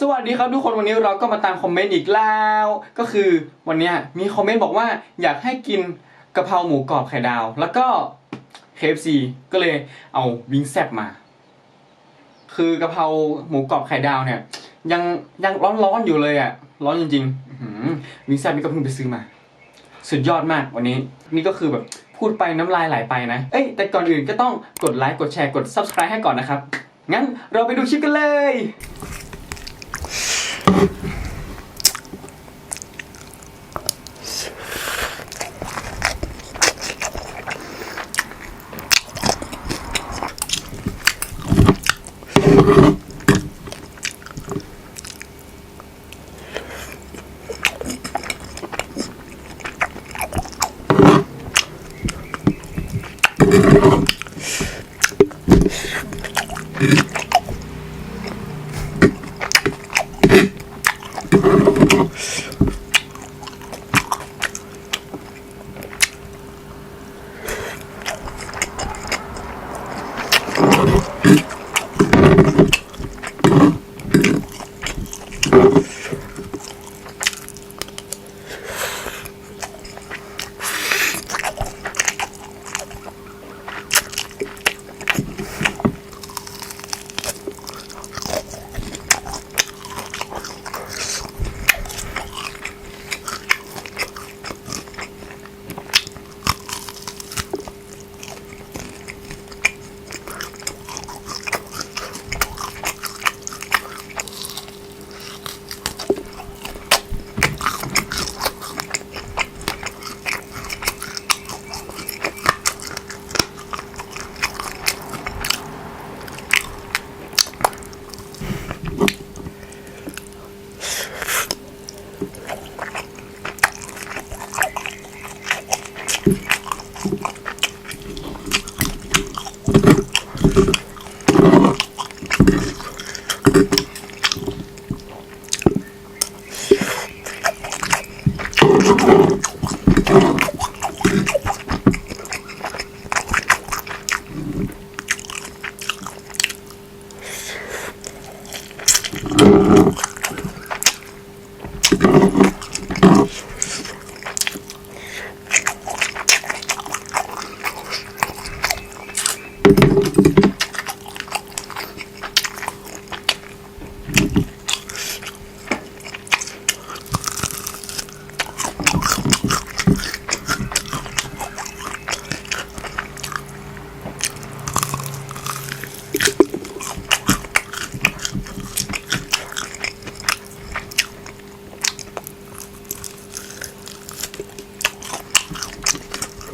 สวัสดีครับทุกคนวันนี้เราก็มาตามคอมเมนต์อีกแล้ว ก็คือวันนี้มีคอมเมนต์บอกว่าอยากให้กินกะเพราหมูกรอบไข่ดาว แล้วก็ KFC ก็เลยเอาวิงแซบมา คือกะเพราหมูกรอบไข่ดาวเนี่ย ยังยังร้อนๆอยู่เลยอะ ร้อนจริงๆวิงแซบนี่ก็เพิ่งไปซื้อมา สุดยอดมากวันนี้ นี่ก็คือแบบพูดไปน้ำลายไหลไปนะเอ้ยแต่ก่อนอื่นก็ต้องกดไลค์กดแชร์กด subscribe ให้ก่อนนะครับงั้นเราไปดูคลิปกันเลย Mm-hmm.